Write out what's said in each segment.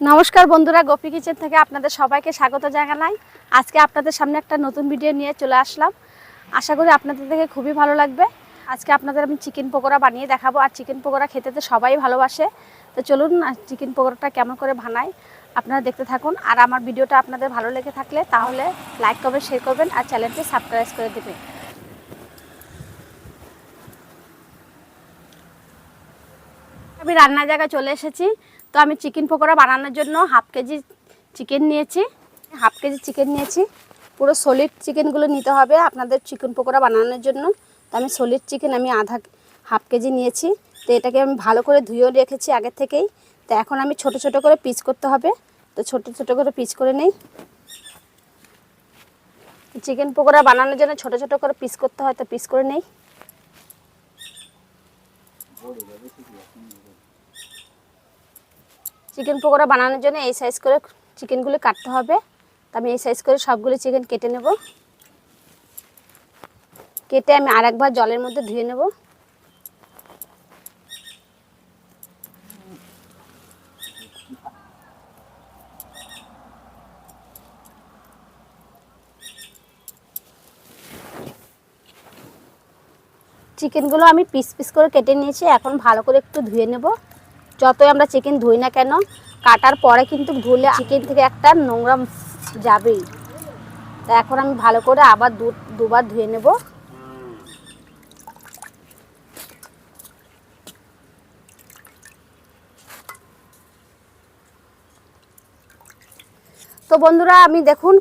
নমস্কার বন্ধুরা, গোপী কিচেন থেকে আপনাদের সবাইকে স্বাগত জানাই। আজকে আপনাদের সামনে একটা নতুন ভিডিও নিয়ে চলে আসলাম। আশা করি আপনাদের দেখে খুবই ভালো লাগবে। আজকে আপনাদের আমি চিকেন পকোড়া বানিয়ে দেখাবো। আর চিকেন পকোড়া খেতে তো সবাই ভালোবাসে। তো চলুন চিকেন পকোড়াটা কেমন করে বানাই আপনারা দেখতে থাকুন। আর আমার ভিডিওটা আপনাদের ভালো লেগে থাকলে তাহলে লাইক করবেন শেয়ার করবেন। আর চ্যানেলটি সাবস্ক্রাইব করে দেবেন। আমি রান্নার জায়গায় চলে এসেছি। তো আমি চিকেন পকোড়া বানানোর জন্য হাফ কেজি চিকেন নিয়েছি। হাফ কেজি চিকেন নিয়েছি। পুরো সলিড চিকেনগুলো নিতে হবে আপনাদের চিকেন পকোড়া বানানোর জন্য। তো আমি সলিড চিকেন আমি আধা হাফ কেজি নিয়েছি। তো এটাকে আমি ভালো করে ধুয়েও রেখেছি আগের থেকেই। তো এখন আমি ছোট ছোট করে পিস করতে হবে। তো ছোট ছোট করে পিস করে নেই। চিকেন পকোড়া বানানোর জন্য ছোট ছোট করে পিস করতে হয়, তো পিস করে নেই। চিকেন পকোড়া বানানোর জন্য এই সাইজ করে চিকেনগুলি কাটতে হবে। তো আমি এই সাইজ করে সবগুলি চিকেন কেটে নেব। কেটে আমি আরেকবার জলের মধ্যে ধুয়ে নেব। চিকেনগুলো আমি পিস পিস করে কেটে নিয়েছি, এখন ভালো করে একটু ধুয়ে নেব। যতই আমরা চিকেন ধুই না কেন, কাটার পরে কিন্তু ধুলে চিকেন থেকে একটা নোংরা যাবেই। তা এখন আমি ভালো করে আবার দুবার ধুয়ে নেব। তো বন্ধুরা, আমি দেখুন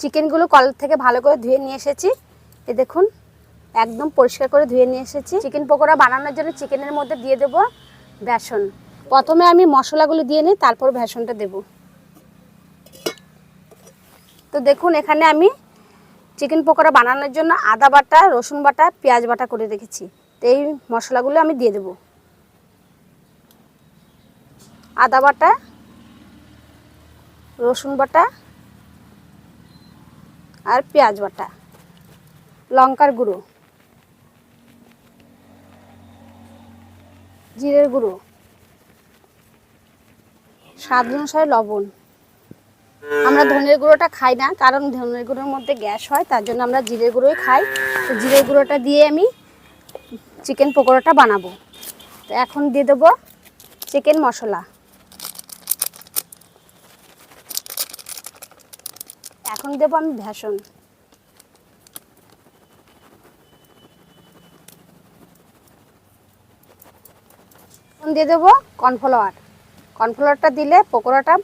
চিকেনগুলো কল থেকে ভালো করে ধুয়ে নিয়ে এসেছি। এ দেখুন, একদম পরিষ্কার করে ধুয়ে নিয়ে এসেছি। চিকেন পকোড়া বানানোর জন্য চিকেনের মধ্যে দিয়ে দেব বেসন। প্রথমে আমি মশলাগুলো দিয়ে নিই, তারপর বেসনটা দেব। তো দেখুন, এখানে আমি চিকেন পকোড়া বানানোর জন্য আদা বাটা, রসুন বাটা, পেঁয়াজ বাটা করে রেখেছি। তো এই মশলাগুলো আমি দিয়ে দেব। আদা বাটা, রসুন বাটা আর পেঁয়াজ বাটা, লঙ্কার গুঁড়ো, জিরের গুঁড়ো। স্বাদ অনুসারে লবণ। আমরা ধনের গুঁড়োটা খাই না, কারণ ধনের গুঁড়োর মধ্যে গ্যাস হয়, তার জন্য আমরা জিরের গুঁড়োই খাই। তো জিরের গুঁড়োটা দিয়ে আমি চিকেন পকোড়াটা বানাবো। তো এখন দিয়ে দেবো চিকেন মশলা। এখন দেবো আমি এখন দিয়ে দেবো কর্নফ্লাওয়ার। কর্নফ্লাওয়ারটা দিলে পকোড়াটা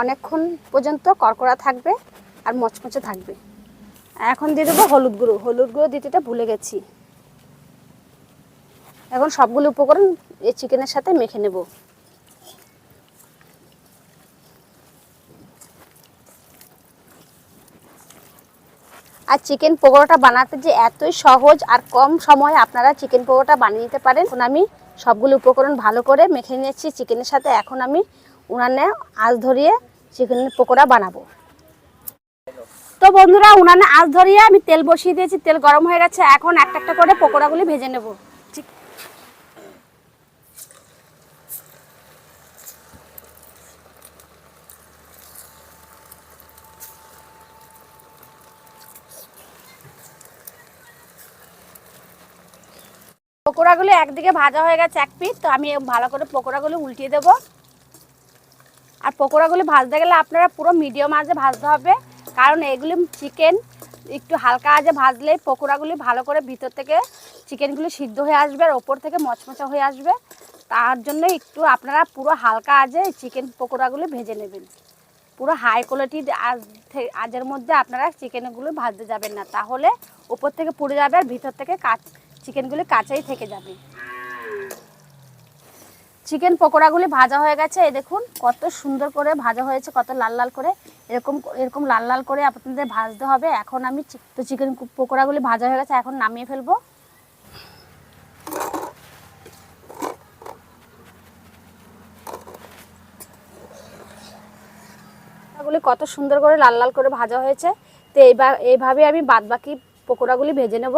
অনেকক্ষণ পর্যন্ত কড়কড়া থাকবে আর মচমচে থাকবে। এখন দিয়ে দেবো হলুদ গুঁড়ো। হলুদ গুঁড়ো দিতেটা ভুলে গেছি। এখন সবগুলো উপকরণ এই চিকেনের সাথে মেখে নেব। আর চিকেন পকোড়াটা বানাতে যে এতই সহজ আর কম সময়ে আপনারা চিকেন পকোড়াটা বানিয়ে নিতে পারেন আমি সবগুলো উপকরণ ভালো করে মেখে নিয়েছি, চিকেনের সাথে এখন আমি উনানে আঁচ ধরিয়ে চিকেনের পকোড়া বানাবো। তো বন্ধুরা, উনানে আঁচ ধরিয়ে আমি তেল বসিয়ে দিয়েছি, তেল গরম হয়ে গেছে, এখন একটা একটা করে পকোড়াগুলি ভেজে নেব। পকোড়াগুলো একদিকে ভাজা হয়ে গেছে এক পিস তো আমি ভালো করে পকোড়াগুলো উল্টিয়ে দেবো। আর পকোড়াগুলি ভাজতে গেলে আপনারা পুরো মিডিয়াম আঁচে ভাজতে হবে, কারণ এগুলি চিকেন, একটু হালকা আঁচে ভাজলে পকোড়াগুলি ভালো করে ভিতর থেকে চিকেনগুলি সিদ্ধ হয়ে আসবে আর ওপর থেকে মচমচা হয়ে আসবে। তার জন্য একটু আপনারা পুরো হালকা আঁচে চিকেন পকোড়াগুলি ভেজে নেবেন। পুরো হাই কোয়ালিটির আজ আজের মধ্যে আপনারা চিকেনগুলো ভাজতে যাবেন না, তাহলে ওপর থেকে পুড়ে যাবে আর ভিতর থেকে কাচ চিকেনগুলি কাঁচাই থেকে যাবে। চিকেন পকোড়াগুলি ভাজা হয়ে গেছে। এই দেখুন, কত সুন্দর করে ভাজা হয়েছে, কত লাল লাল করে। এরকম এরকম লাল লাল করে আপনাদের ভাজতে হবে। এখন আমি তো চিকেন পকোড়াগুলি ভাজা হয়ে গেছে, এখন নামিয়ে ফেলব। পকোড়াগুলি কত সুন্দর করে লাল লাল করে ভাজা হয়েছে। তো এইবার, এইভাবে আমি বাদবাকি পকোড়াগুলি ভেজে নেব।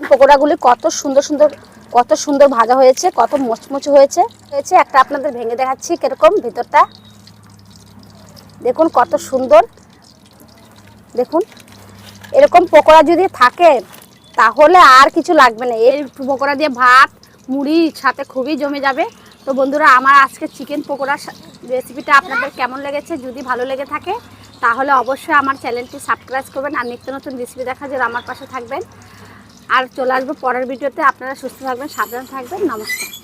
পকোড়াগুলি কত সুন্দর সুন্দর, কত সুন্দর ভাজা হয়েছে, কত মচমচে হয়েছে। হয়েছে, একটা আপনাদের ভেঙে দেখাচ্ছি কীরকম ভিতরটা। দেখুন কত সুন্দর। দেখুন, এরকম পকোড়া যদি থাকে, তাহলে আর কিছু লাগবে না। এই পকোড়া দিয়ে ভাত মুড়ির সাথে খুবই জমে যাবে। তো বন্ধুরা, আমার আজকে চিকেন পকোড়া রেসিপিটা আপনাদের কেমন লেগেছে? যদি ভালো লেগে থাকে তাহলে অবশ্যই আমার চ্যানেলটি সাবস্ক্রাইব করবেন আর নিত্য নতুন রেসিপি দেখার জন্য আমার পাশে থাকবেন। আর চলে আসব পরের ভিডিওতে। আপনারা সুস্থ থাকবেন, সাবধান থাকবেন। নমস্কার।